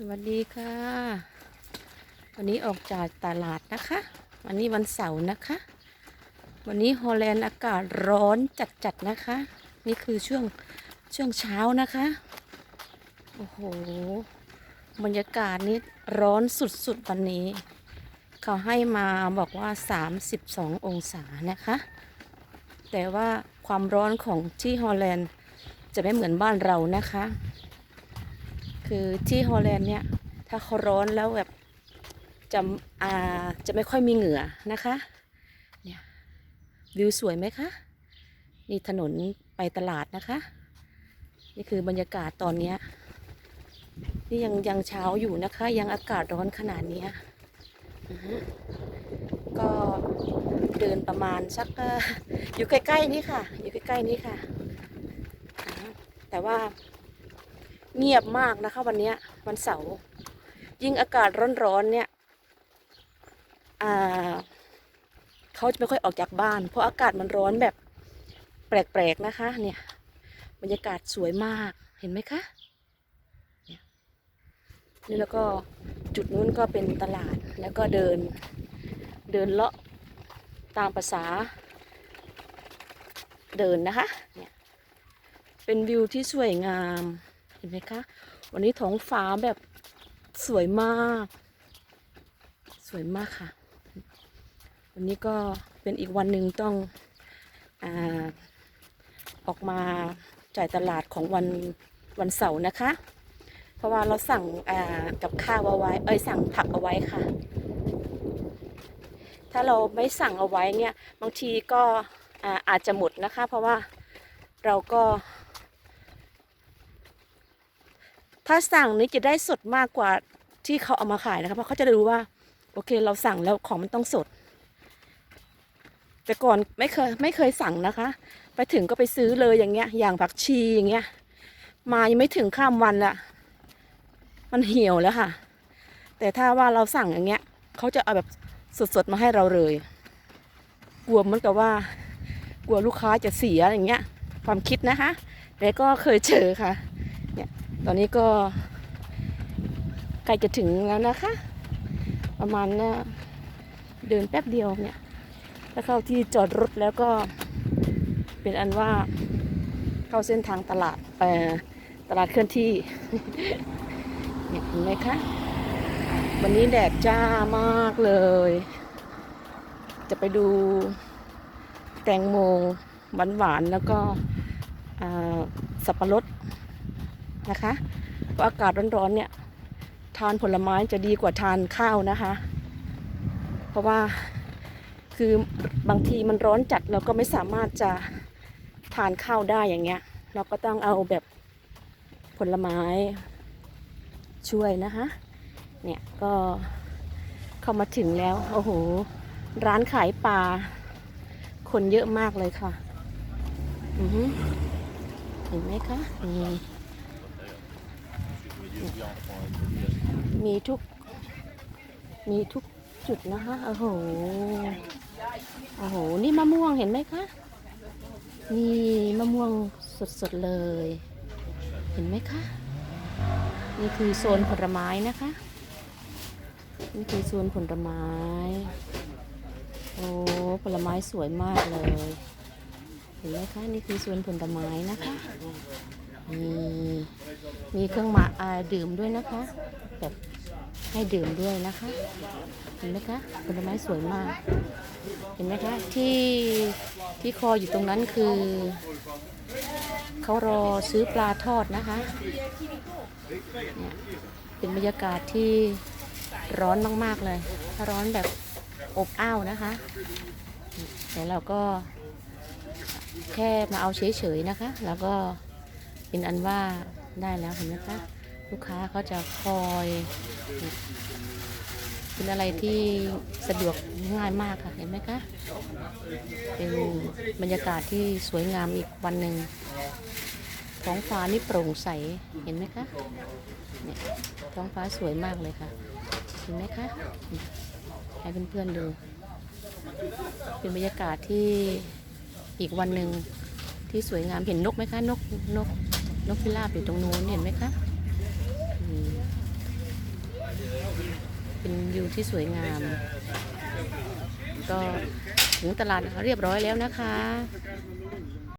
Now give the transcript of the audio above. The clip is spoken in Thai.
สวัสดีค่ะ วันนี้ออกจากตลาดนะคะ วันนี้วันเสาร์นะคะ วันนี้ฮอลแลนด์อากาศร้อนจัดๆนะคะ นี่คือช่วงช่วงเช้านะคะ โอ้โห บรรยากาศนี่ร้อนสุดๆวันนี้ เขาให้มาบอกว่า 32 องศานะคะ แต่ว่าความร้อนของที่ฮอลแลนด์จะไม่เหมือนบ้านเรานะคะ คือที่ฮอลแลนด์เนี่ย ถ้าเขาร้อนแล้วแบบจะอ่าจะไม่ค่อยมีเหงื่อนะคะ เนี่ยวิวสวยไหมคะ นี่ถนนไปตลาดนะคะ นี่คือบรรยากาศตอนเนี้ยนี่ยังยังเช้าอยู่นะคะ ยังอากาศร้อนขนาดนี้ก็เดินประมาณสักอยู่ใกล้ๆนี่ค่ะ อยู่ใกล้ๆนี่ค่ะ แต่ว่า เงียบมากนะคะ วันนี้วันเสาร์ยิ่งอากาศร้อนๆเนี่ยเขาจะไม่ค่อยออกจากบ้าน เพราะอากาศมันร้อนแบบแปลกๆนะคะ เนี่ย บรรยากาศสวยมากเห็นไหมคะนี่แล้วก็จุดนู้นก็เป็นตลาดแล้วก็เดินเดินเลาะตามภาษา เดินนะคะเนี่ยเป็นวิวที่สวยงาม ห็นไหมคะ วันนี้ท้องฟ้าแบบสวยมาก สวยมากค่ะ วันนี้ก็เป็นอีกวันหนึ่งต้องอออกมาจ่ายตลาดของวันวันเสาร์นะคะ เพราะว่าเราสั่งกับข้าวเอาไว้ เอ้ยสั่งผักเอาไว้ค่ะ ถ้าเราไม่สั่งเอาไว้เนี่ย บางทีก็อ่าอาจจะหมดนะคะ เพราะว่าเราก็ ถ้าสั่งนี้จะได้สดมากกว่าที่เขาเอามาขายนะคะเพราะเขาจะรู้ว่า โอเค เราสั่งแล้วของมันต้องสด แต่ก่อนไม่เคยไม่เคยสั่งนะคะ ไปถึงก็ไปซื้อเลยอย่างเงี้ย อย่างผักชีอย่างเงี้ย มายังไม่ถึงข้ามวันละมันเหี่ยวแล้วค่ะ แต่ถ้าว่าเราสั่งอย่างเงี้ยเขาจะเอาแบบสดๆมาให้เราเลย กลัวเหมือนกับว่า กลัวลูกค้าจะเสียอย่างเงี้ย ความคิดนะคะแต่ก็เคยเจอค่ะ ตอนนี้ก็ใกล้จะถึงแล้วนะคะ ประมาณนะเดินแป๊บเดียวเนี่ยถ้าเข้าที่จอดรถแล้วก็เป็นอันว่าเข้าเส้นทางตลาดเอ่อตลาดเคลื่อนที่เนี่ยเห็นไหมคะ วันนี้แดดจ้ามากเลย จะไปดูแตงโมหวานๆแล้วก็สับปะรด นะคะเพราะอากาศร้อนๆเนี่ยทานผลไม้จะดีกว่าทานข้าวนะคะ เพราะว่าคือบางทีมันร้อนจัดเราก็ไม่สามารถจะทานข้าวได้อย่างเงี้ย เราก็ต้องเอาแบบผลไม้ช่วยนะคะ เนี่ยก็เข้ามาถึงแล้ว โอ้โห ร้านขายปลาคนเยอะมากเลยค่ะ อือเห็นไหมคะนี่ มีทุก มีทุกจุดนะคะโอ้โหโอ้โห นี่มะม่วงเห็นไหมคะนี่มะม่วงสดๆเลย เห็นไหมคะ นี่คือโซนผลไม้นะคะ นี่คือโซนผลไม้ โอ้ผลไม้สวยมากเลย เห็นไหมคะ นี่คือโซนผลไม้นะคะ มีมีเครื่องมาดื่มด้วยนะคะ แบบให้ดื่มด้วยนะคะ เห็นไหมคะผลไม้สวยมาก เห็นไหมคะที่ที่คออยู่ตรงนั้นคือ เขารอซื้อปลาทอดนะคะเนี่ยเป็นบรรยากาศที่ร้อนมากๆเลย ถ้าร้อนแบบอบอ้าวนะคะแต่เราก็แค่มาเอาเฉยๆนะคะ แล้วก็ เป็นอันว่าได้แล้วเห็นไหมคะลูกค้าเขาจะคอย เป็นอะไรที่สะดวกง่ายมากค่ะเห็นไหมคะ เป็นบรรยากาศที่สวยงามอีกวันหนึ่งท้องฟ้านี่โปร่งใสเห็นไหมคะเนี่ยท้องฟ้าสวยมากเลยค่ะ เห็นไหมคะให้เพื่อนๆดู เป็นบรรยากาศที่อีกวันหนึ่งที่สวยงามเห็นนกไหมคะนกนก นกพิราบอยู่ตรงนู้นเห็นไหมคะเป็นวิวที่สวยงาม ก็ถึงตลาดเรียบร้อยแล้วนะคะ